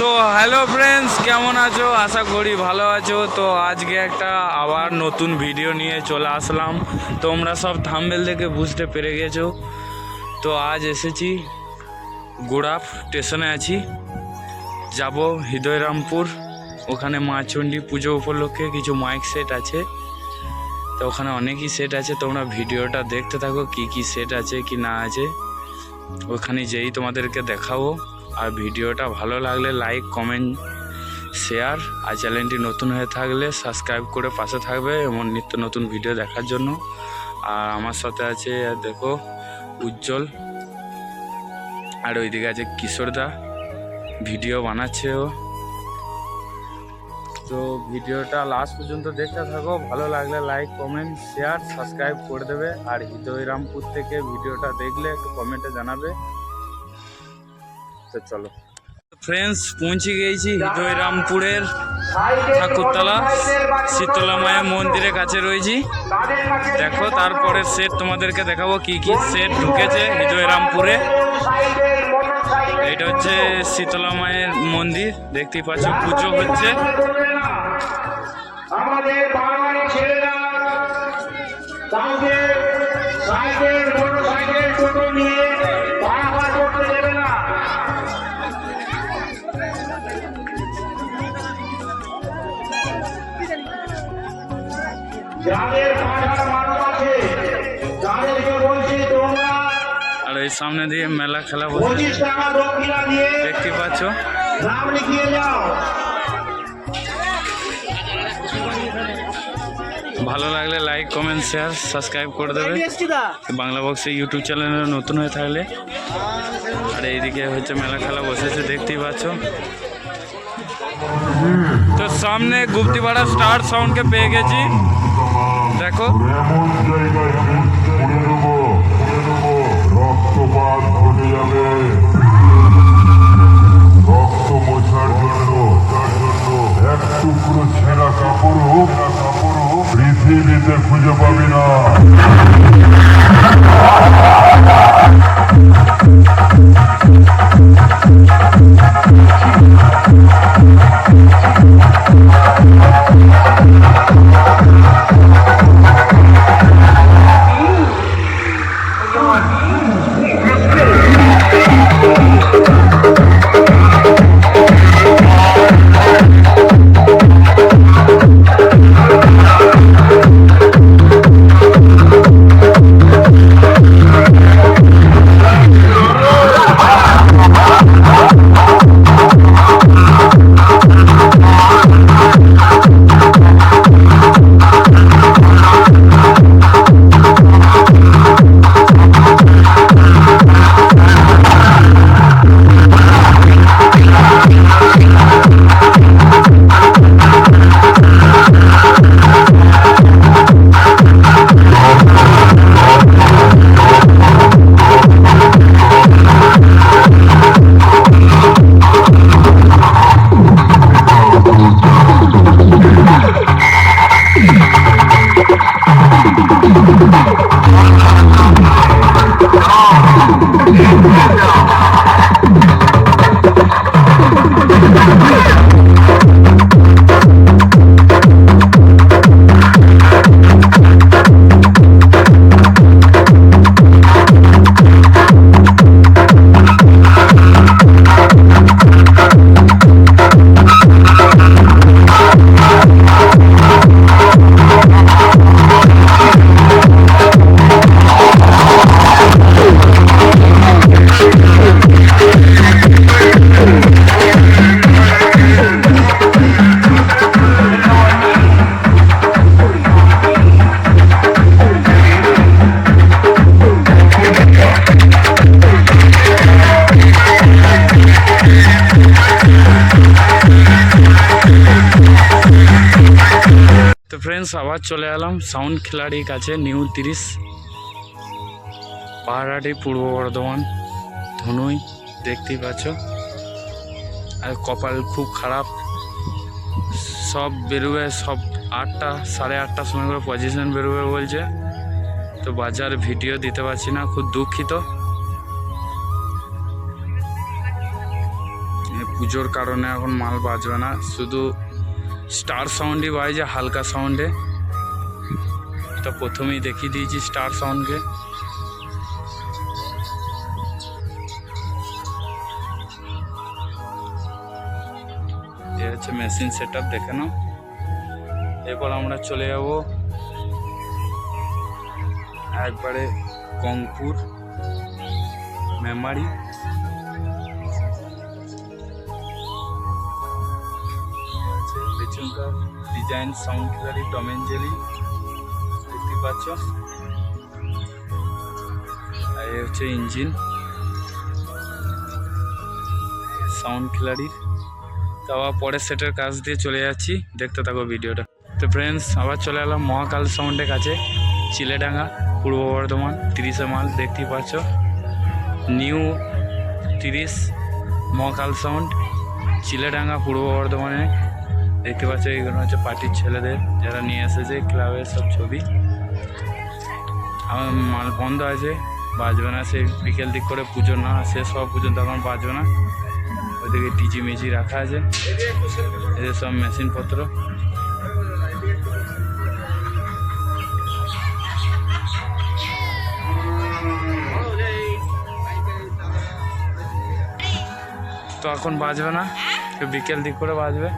তো hello friends কেমন আছো? আশা করি ভালো আছো। তো আজকে একটা আবার নতুন ভিডিও নিয়ে চলে আসলাম। তোমরা সব থামবেল দেখে বুঝতে পেরে গেছো। তো আজ এসেছি গোড়াপ স্টেশনে আছি। যাব হৃদয়রামপুর। ওখানে মা চণ্ডী পুজো উপলক্ষে কিছু মাইক সেট আছে। তো ওখানে অনেকই সেট আছে। তোমরা ভিডিওটা দেখতে থাকো, কি কি সেট আছে, কি না আছে। ওখানে যেই তোমাদেরকে দেখাবো। আর ভিডিওটা ভালো লাগলে লাইক কমেন্ট শেয়ার আর চ্যানেলটি নতুন হয়ে থাকলে সাবস্ক্রাইব করে পাশে থাকবে এমন নিত্য নতুন ভিডিও দেখার জন্য। আর আমার সাথে আছে, দেখো, উজ্জ্বল। আর ওইদিকে আছে কিশোরদা ভিডিও বানাচ্ছে ও। তো ভিডিওটা লাস্ট পর্যন্ত দেখতে থাকো। ভালো লাগলে লাইক কমেন্ট শেয়ার সাবস্ক্রাইব করে দেবে। আর হৃদয়রামপুর থেকে ভিডিওটা দেখলে একটু কমেন্টে জানাবে। তো চলো। ফ্রেন্ডস পৌঁছে গিয়েছি হৃদয়রামপুরের ঠাকুরতলা শীতলা মায়ের মন্দিরের কাছে রয়েছি। দেখো তারপরে সেট তোমাদেরকে দেখাবো কি কি সেট ঢুকেছে হৃদয়রামপুরে এটা হচ্ছে শীতলা মায়ের মন্দির দেখতেই পাচ্ছ পুজো হচ্ছে। আমাদের আর এই সামনে দিয়ে মেলা খেলা দেখতে পাচ্ছ? নাম লিখিয়ে যাও ভালো লাগলে লাইক কমেন্ট শেয়ার সাবস্ক্রাইব করে দেবে। বাংলা বক্সে ইউটিউব চ্যানেলে নতুন হয়ে থাকলে। আর এইদিকে হচ্ছে মেলা খেলা বসেছে দেখতেই পাচ্ছ। তো সামনে গুপ্তিপাড়া স্টার সাউন্ডকে পেয়ে গেছি। দেখো। রক্ত মোছার টুকরো ছেঁড়া খুঁজে পাবি না Ah! ফ্রেন্ডস আবার চলে এলাম। সাউন্ড খিলাড়ির কাছে, নিউ তিরিশ। পাহাড়াটি পূর্ব বর্ধমান। ধনুই, দেখতেই পাচ্ছ। আর কপাল খুব খারাপ। সব বেরোবে, সব আটটা, সাড়ে আটটার সময় করে পজিশন বেরোবে বলছে। তো বাজার ভিডিও দিতে পারছি না, খুব দুঃখিত। পুজোর কারণে এখন মাল বাজবে না। শুধু স্টার সাউন্ডই বাজছে হালকা সাউন্ডে তো প্রথমেই দেখিয়ে দিয়েছি স্টার সাউন্ডকে হচ্ছে মেশিন সেট আপ দেখে নাও এরপর আমরা চলে যাব একবারে কংপুর মেমারি পেছনকার ডিজাইন সাউন্ড ক্লারি টম অ্যান্ড জেরি। দেখতে পাচ্ছ? আর এ হচ্ছে ইঞ্জিন। সাউন্ড খিলাড়ির তো আবার পরের সেটের কাজ দিয়ে চলে যাচ্ছি। দেখতে থাকো ভিডিওটা। তো ফ্রেন্ডস আবার চলে এলাম মহাকাল সাউন্ডের কাছে। চিলেডাঙ্গা, পূর্ব বর্ধমান, তিরিশে মাল দেখতেই পাচ্ছ। নিউ তিরিশ মহাকাল সাউন্ড, চিলেডাঙ্গা, পূর্ব বর্ধমানে দেখতে পাচ্ছ এইগুলো হচ্ছে পার্টির ছেলেদের, যারা নিয়ে এসেছে ক্লাবের সব ছবি। আমার মাল বন্ধ আছে, বাজবে না সেই বিকেল দিক করে পুজো না, শেষ হওয়া পর্যন্ত এখন বাজবে না। ওইদিকে টিজি মিজি রাখা আছে, এদের সব মেশিনপত্র তো এখন বাজবে না, বিকেল দিক করে বাজবে।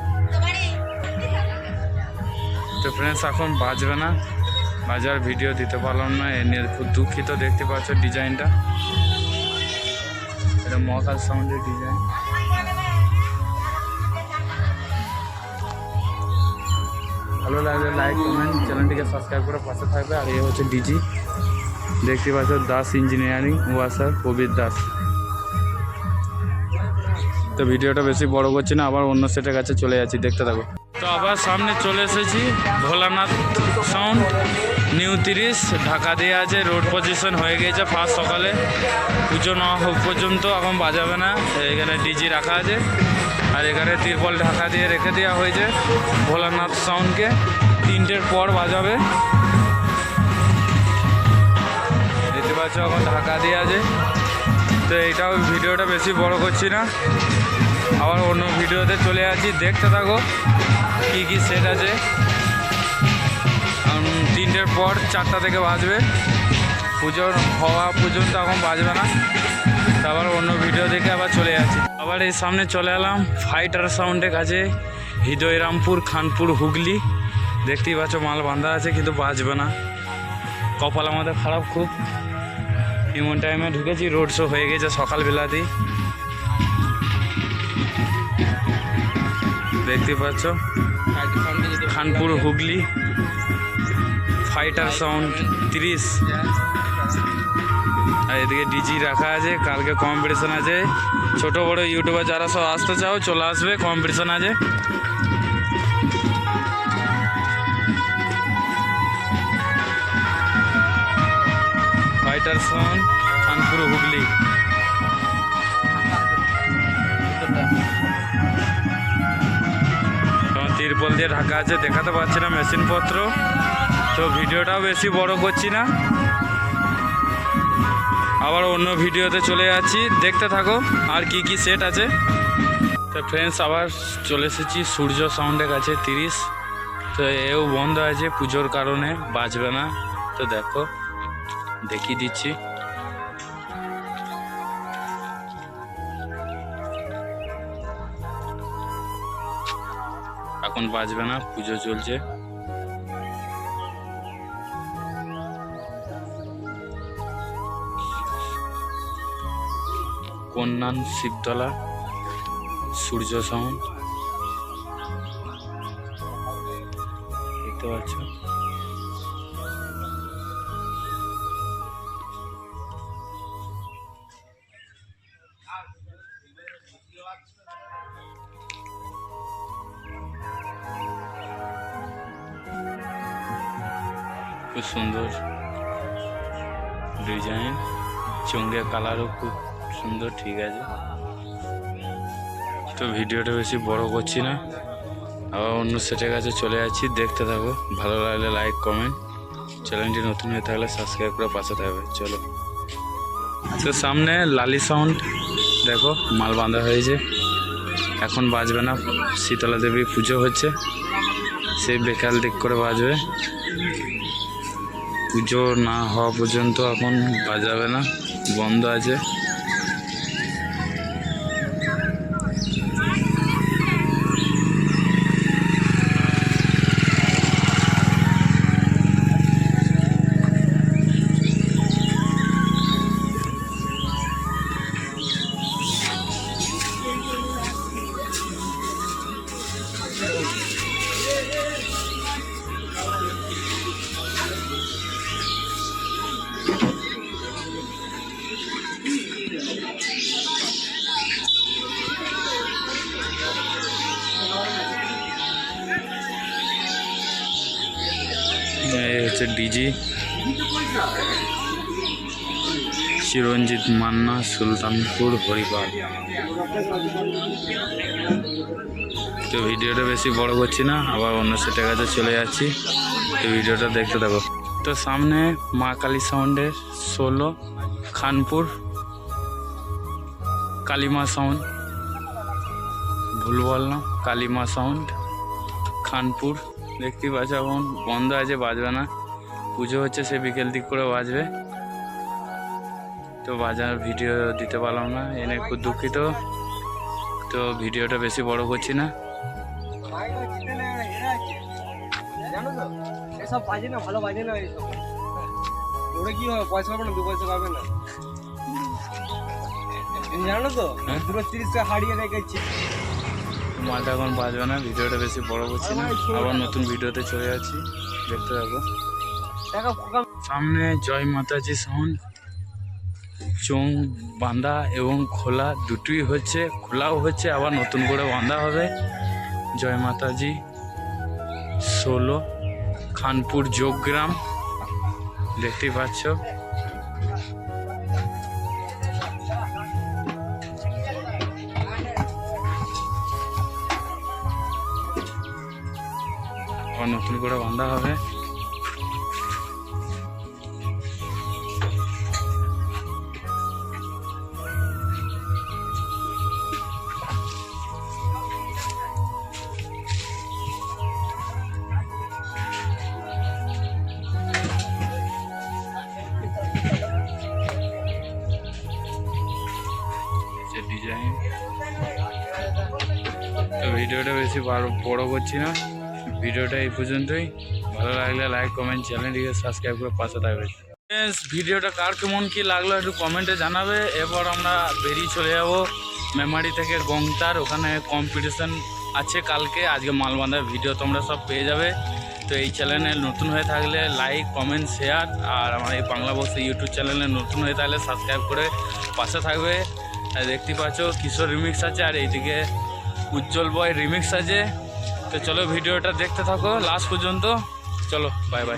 তো ফ্রেন্ডস এখন বাজবে না। বাজার ভিডিও দিতে পারলাম না, এ নিয়ে খুব দুঃখিত, দেখতে পাচ্ছ ডিজাইনটা এটা মহাকাল সাউন্ডের ডিজাইন ভালো লাগলে লাইক কমেন্ট চ্যানেলটিকে সাবস্ক্রাইব করে পাশে থাকবে। আর এ হচ্ছে ডিজি দেখতে পাচ্ছ দাস ইঞ্জিনিয়ারিং ওয়াসার, প্রবীর দাস। তো ভিডিওটা বেশি বড় করছি না, আবার অন্য সেটের কাছে চলে যাচ্ছি, দেখতে থাকো। আবার সামনে চলে এসেছি। ভোলানাথ সাউন্ড নিউ তিরিশ, ঢাকা দিয়ে আছে রোড পজিশন হয়ে গেছে ফার্স্ট সকালে। পুজো না হোক পর্যন্ত এখন বাজাবে না। এখানে ডিজি রাখা আছে। আর এখানে তিরপল ঢাকা দিয়ে রেখে দেওয়া হয়েছে ভোলানাথ সাউন্ডকে তিনটের পর বাজাবে। দেখতে পাচ্ছ এখন ঢাকা দিয়ে আছে। তো এইটাও ভিডিওটা বেশি বড় করছি না। আবার অন্য ভিডিওতে চলে যাচ্ছি দেখতে থাকো। কী কী সেট আছে? তিনটের পর চারটা থেকে বাজবে। পুজোর, হওয়া পর্যন্ত এখন বাজবে না। তারপর অন্য ভিডিও দেখে আবার চলে যাচ্ছি। আবার এই সামনে চলে এলাম ফাইটার সাউন্ডের কাছে। হৃদয়রামপুর, খানপুর, হুগলি। দেখতেই পাচ্ছ মাল বাঁধা আছে, কিন্তু বাজবে না। কপাল আমাদের খারাপ খুব। এমন টাইমে ঢুকেছি রোড শো হয়ে গেছে সকালবেলাতেই। দেখতে পাচ্ছ? খানপুর হুগলি, ফাইটার সাউন্ড তিরিশ। আর এদিকে ডিজি রাখা আছে, কালকে কম্পিটিশন আছে। ছোট বড় ইউটিউবার যারা সব আসতে চাও, চলে আসবে কম্পিটিশন আছে। Fighter sound, Khanpur Hooghly. তিরপল দিয়ে ঢাকা আছে, দেখাতে পারছি না মেশিনপত্র। তো ভিডিওটাও বেশি বড় করছি না। আবার অন্য ভিডিওতে চলে যাচ্ছি। দেখতে থাকো আর কি কি সেট আছে। তো ফ্রেন্ডস আবার চলে এসেছি। সূর্য সাউন্ডের কাছে তিরিশ। তো এও বন্ধ আছে, পুজোর কারণে বাজবে না। তো দেখো, দেখিয়ে দিচ্ছি। এখন বাজবে না পুজো চলছে। কন্যান শিবতলা সূর্য সাউন্ড। দেখতে পাচ্ছ খুব সুন্দর ডিজাইন, চঙ্গের কালারও খুব সুন্দর, ঠিক আছে। তো ভিডিওটা বেশি বড় করছি না। আবার অন্য সেটের কাছে চলে যাচ্ছি, দেখতে থাকো। ভালো লাগলে লাইক কমেন্ট চ্যানেলটি নতুন হয়ে থাকলে সাবস্ক্রাইব করে পাশে থাকবে। চলো। তো সামনে লালি সাউন্ড দেখো, মাল বাঁধা হয়েছে। এখন বাজবে না, শীতলা দেবী পুজো হচ্ছে। সেই বিকাল দিক করে বাজবে। পুজো না হওয়া পর্যন্ত এখন বাজাবে না বন্ধ আছে। ডিজি চিরঞ্জিত মান্না, সুলতানপুর হরিপাল তো ভিডিওটা বেশি বড় করছি না, আবার অন্য সেটের কাছে চলে যাচ্ছি। তো ভিডিওটা দেখতে থাকো। তো সামনে মা কালী সাউন্ডের ষোলো, খানপুর, কালিমা সাউন্ড। ভুল বললাম, কালিমা সাউন্ড, খানপুর। দেখতে পাচ্ছ এখন বন্ধ আছে, বাজবে না। পুজো হচ্ছে সে বিকেল দিক করে বাজবে। তো বাজার ভিডিও দিতে পারলাম না এনে খুব দুঃখিত। তো ভিডিওটা বেশি বড় করছি না। তো এসব বাজে না ভালো বাজে না এইসব ওরা কি হবে? পয়সা পাবে না দু পয়সা পাবে না। জানো তো হ্যাঁ? দুটো তিরিশ টাকা হারিয়ে রেখেছি। মালটা এখন বাজবে না ভিডিওটা বেশি বড় করছি না। আবার নতুন ভিডিওতে চলে যাচ্ছি দেখতে থাকো। টাকা খোকা সামনে জয় মাতাজি সাউন্ড, চোং বাঁধা এবং খোলা দুটোই হচ্ছে, খোলাও হচ্ছে, আবার নতুন করে বাঁধা হবে। জয় মাতাজি, ষোলো, খানপুর যোগগ্রাম, দেখতেই পাচ্ছ। নতুন করে বাঁধা হবে। ভিডিওটা বেশি বড়- করছি না। ভিডিওটা এই পর্যন্তই। ভালো লাগলে লাইক কমেন্ট চ্যানেলটিকে সাবস্ক্রাইব করে পাশে থাকবে। ভিডিওটা কার কেমন কি লাগল একটু কমেন্টে জানাবে। এরপর আমরা বেরিয়ে চলে যাব মেমারি থেকে গংতার। ওখানে কম্পিটিশন আছে কালকে। আজকে মালবান্ধার ভিডিও তোমরা সব পেয়ে যাবে। তো এই চ্যানেলে নতুন হয়ে থাকলে লাইক কমেন্ট শেয়ার আর আমার এই বাংলা বক্স ইউটিউব চ্যানেলে নতুন হয়ে থাকলে সাবস্ক্রাইব করে পাশে থাকবে। দেখতে পাচ্ছ, কিশোর রিমিক্স আছে। আর এইদিকে উজ্জ্বল বয় রিমিক্স আছে। তো চলো ভিডিওটা দেখতে থাকো লাস্ট পর্যন্ত। চলো বাই বাই